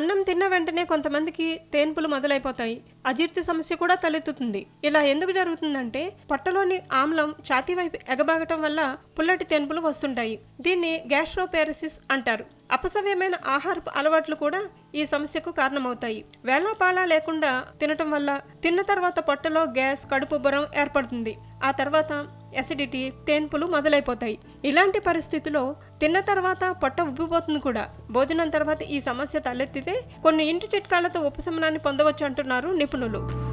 అన్నం తిన్న వెంటనే కొంతమందికి తేన్పులు మొదలైపోతాయి. అజీర్తి సమస్య కూడా తలెత్తుతుంది. ఇలా ఎందుకు జరుగుతుందంటే పొట్టలోని ఆమ్లం ఛాతీ వైపు ఎగబాగటం వల్ల పుల్లటి తేన్పులు వస్తుంటాయి. దీన్ని గ్యాస్ట్రోపారసిస్ అంటారు. అపసవ్యమైన ఆహారపు అలవాట్లు కూడా ఈ సమస్యకు కారణమవుతాయి. వేళాపాలా లేకుండా తినటం వల్ల తిన్న తర్వాత పొట్టలో గ్యాస్ కడుపు బురం ఏర్పడుతుంది. ఆ తర్వాత ఎసిడిటీ తేన్పులు మొదలైపోతాయి. ఇలాంటి పరిస్థితిలో తిన్న తర్వాత పొట్ట ఉబ్బిపోతుంది కూడా. భోజనం తర్వాత ఈ సమస్య తలెత్తితే కొన్ని ఇంటి చిట్కాలతో ఉపశమనాన్ని పొందవచ్చు అంటున్నారు నిపుణులు.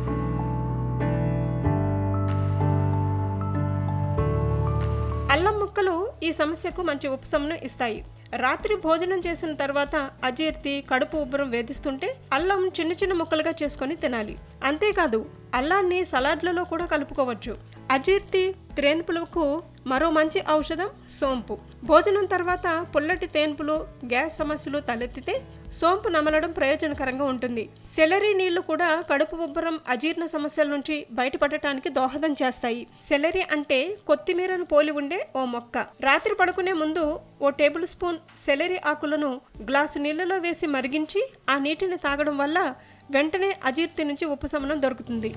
అల్లం ముక్కలు ఈ సమస్యకు మంచి ఉపశమనం ఇస్తాయి. రాత్రి భోజనం చేసిన తర్వాత అజీర్తి కడుపు ఉబ్బరం వేధిస్తుంటే అల్లం చిన్న చిన్న ముక్కలుగా చేసుకొని తినాలి. అంతేకాదు అల్లాన్ని సలాడ్లలో కూడా కలుపుకోవచ్చు. అజీర్తి త్రేన్పులకు మరో మంచి ఔషధం సోంపు. భోజనం తర్వాత పుల్లటి తేన్పులు గ్యాస్ సమస్యలు తలెత్తితే సోంపు నమలడం ప్రయోజనకరంగా ఉంటుంది. సెలరీ నీళ్ళు కూడా కడుపు ఉబ్బరం అజీర్ణ సమస్యల నుంచి బయటపడటానికి దోహదం చేస్తాయి. సెలరీ అంటే కొత్తిమీరను పోలి ఉండే ఓ మొక్క. రాత్రి పడుకునే ముందు ఓ టేబుల్ స్పూన్ సెలరీ ఆకులను గ్లాసు నీళ్ళలో వేసి మరిగించి ఆ నీటిని తాగడం వల్ల వెంటనే అజీర్తి నుంచి ఉపశమనం దొరుకుతుంది.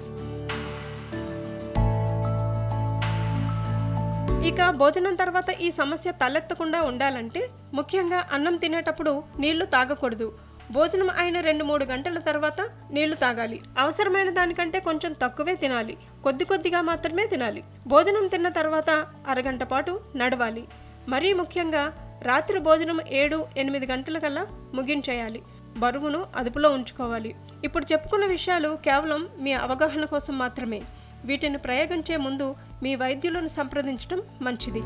ఇక భోజనం తర్వాత ఈ సమస్య తలెత్తకుండా ఉండాలంటే ముఖ్యంగా అన్నం తినేటప్పుడు నీళ్ళు తాగకూడదు. భోజనం అయిన రెండు మూడు గంటల తర్వాత నీళ్ళు తాగాలి. అవసరమైన దానికంటే కొంచెం తక్కువే తినాలి. కొద్ది కొద్దిగా మాత్రమే తినాలి. భోజనం తిన్న తర్వాత అరగంట పాటు నడవాలి. మరీ ముఖ్యంగా రాత్రి భోజనం ఏడు ఎనిమిది గంటల కల్లా ముగించేయాలి. బరువును అదుపులో ఉంచుకోవాలి. ఇప్పుడు చెప్పుకున్న విషయాలు కేవలం మీ అవగాహన కోసం మాత్రమే. వీటిని ప్రయోగించే ముందు మీ వైద్యులను సంప్రదించడం మంచిది.